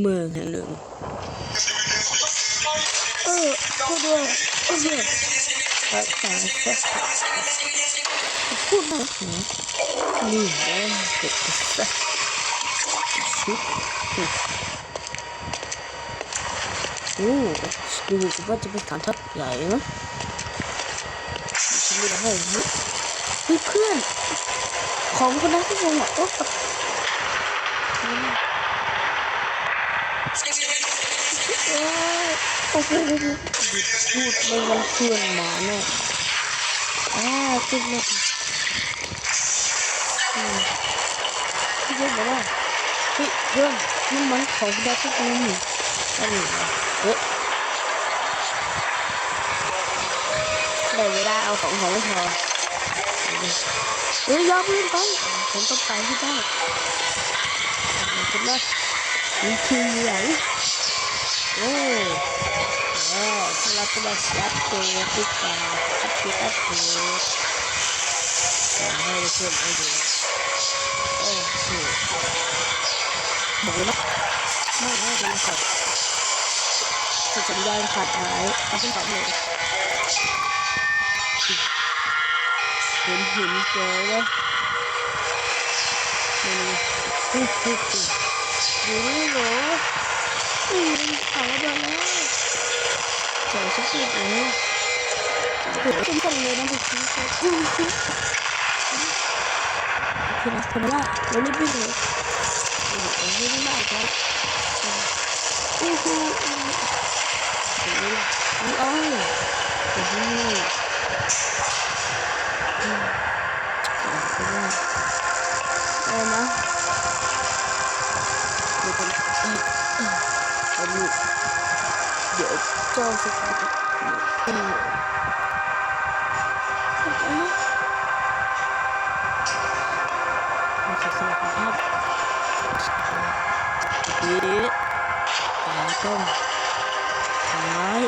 เมืองแห่งหนึ่งเออพูดด้วยเออภาษาแซ่บพูดมาถึงนี่แหละเด็กแซ่บชุดโอ้ดูว่าจะเป็นฐานทัพใหญ่นะฉันไม่ได้ให้เพื่อนของคนนั้นที่ยังอะโอ้เอ้ย โอ้โหพูดไม่วันเพื่อนมาแน่อ่าจุดเลยอืมพี่เพื่อนบอกว่าเฮ้ยเพื่อนนี่มันเของคนนั้ที่กูนี่อันนี้เฮ้ยได้เวลาเอาของของไม่พอเฮ้ยยอมเพื่อนไปผมต้องไปให้ได้คุณนะ มีทีมใหญ่โอ้โอ้ถ้าเราจะมาสับตัวติดตาอัพเดตอัพเดตให้เพื่อนไปดูโอ้โหบอกเลยนะไม่ไม่เป็นไรสุดสัญญาณขาดหายเอาขึ้นต่อเลยเห็นเห็นเจอเลยมันฮึ่ฮึ่ดู นี่เหรออืมเขาไปแล้วเจอสักทีเลยเดี๋ยวเป็นคนเลยนะทุกทีอืมคือคือนะคนว่าเราไม่ไปเลยโอ้โหไม่ได้ครับโอ้โห อันนี้เดี๋ยวเจ้าสักทีจะเออเออมันจะสลับภาพเอ๊ะตาต้มตาย